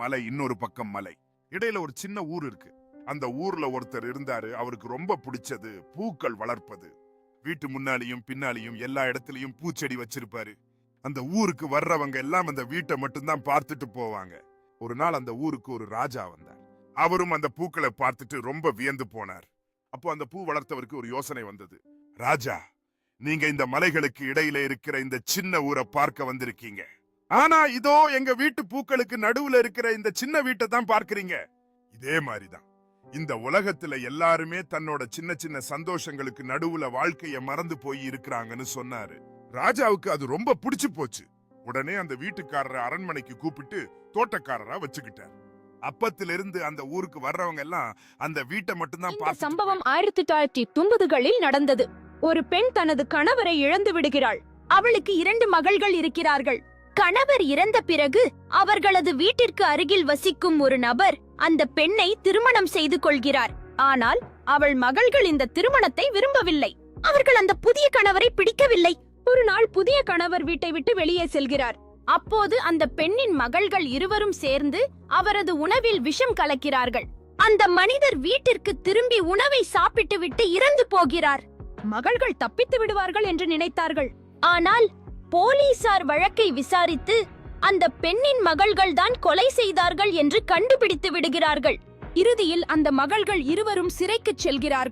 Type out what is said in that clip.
மலை இன்னொரு பக்கம் மலை. இடையில ஒரு சின்ன ஊர் இருக்கு. அந்த ஊர்ல ஒருத்தர் இருந்தாரு. அவருக்கு ரொம்ப பிடிச்சது பூக்கள் வளர்ப்பது. வீட்டு முன்னாலையும் பின்னாலையும் எல்லா இடத்துலயும் பூச்செடி வச்சிருப்பாரு. அந்த ஊருக்கு வர்றவங்க எல்லாம் அந்த வீட்டை மட்டும்தான் பார்த்துட்டு போவாங்க. ஒரு நாள் அந்த ஊருக்கு ஒரு ராஜா வந்தார். அவரும் அந்த பூக்களை பார்த்துட்டு ரொம்ப வியந்து போனார். அப்போ அந்த பூ வளர்த்தவருக்கு ஒரு யோசனை வந்தது. ராஜா நீங்க இந்த மலைகளுக்கு இடையில இருக்கிற இந்த சின்ன ஊரை பார்க்க வந்திருக்கீங்க. ஆனா இதோ எங்க வீட்டு பூக்களுக்கு நடுவுல இருக்கிற இந்த சின்ன வீட்டை தான் பார்க்கறீங்க. இதே மாதிரிதான். இந்த உலகத்துல எல்லாருமே தன்னோட சின்ன சின்ன சந்தோஷங்களுக்கு நடுவுல வாழ்க்கைய மறந்து போய் இருக்கிறாங்கன்னு சொன்னாரு. ராஜாவுக்கு அது ரொம்ப பிடிச்சு போச்சு. உடனே அந்த வீட்டுக்காரரை அரண்மனைக்கு கூப்பிட்டு தோட்டக்காரரா வச்சுக்கிட்டார். அப்பத்திலிருந்து அந்த ஊருக்கு வர்றவங்க எல்லாம் அந்த வீட்டை மட்டும்தான் இந்த பார்த்துட்டு சம்பவம் ஆயிரத்தி தொள்ளாயிரத்தி தொண்ணூறுகளில் நடந்தது. ஒரு பெண் தனது கணவரை இழந்து விடுகிறாள். அவளுக்கு இரண்டு மகள்கள் இருக்கிறார்கள். கணவர் இறந்த பிறகு அவர்களது வீட்டிற்கு அருகில் வசிக்கும் ஒரு நபர் அந்த பெண்ணை திருமணம் செய்து கொள்கிறார். ஆனால் அவள் மகள்கள் இந்த திருமணத்தை விரும்பவில்லை. அவர்கள் அந்த புதிய கணவரை பிடிக்கவில்லை. ஒரு நாள் புதிய கணவர் வீட்டை விட்டு வெளியே செல்கிறார். அப்போது அந்த பெண்ணின் மகள்கள் இருவரும் சேர்ந்து அவரது உணவில் விஷம் கலக்கிறார்கள். அந்த மனிதர் வீட்டிற்கு திரும்பி உணவை சாப்பிட்டுவிட்டு இறந்து போகிறார். மகள்கள் தப்பித்து விடுவார்கள் என்று நினைத்தார்கள். ஆனால் போலீசார் வழக்கை விசாரித்து அந்த பெண்ணின் மகள்கள் தான் கொலை செய்தார்கள் என்று கண்டுபிடித்து விடுகிறார்கள். இறுதியில் அந்த மகள்கள் இருவரும் சிறைக்குச் செல்கிறார்கள்.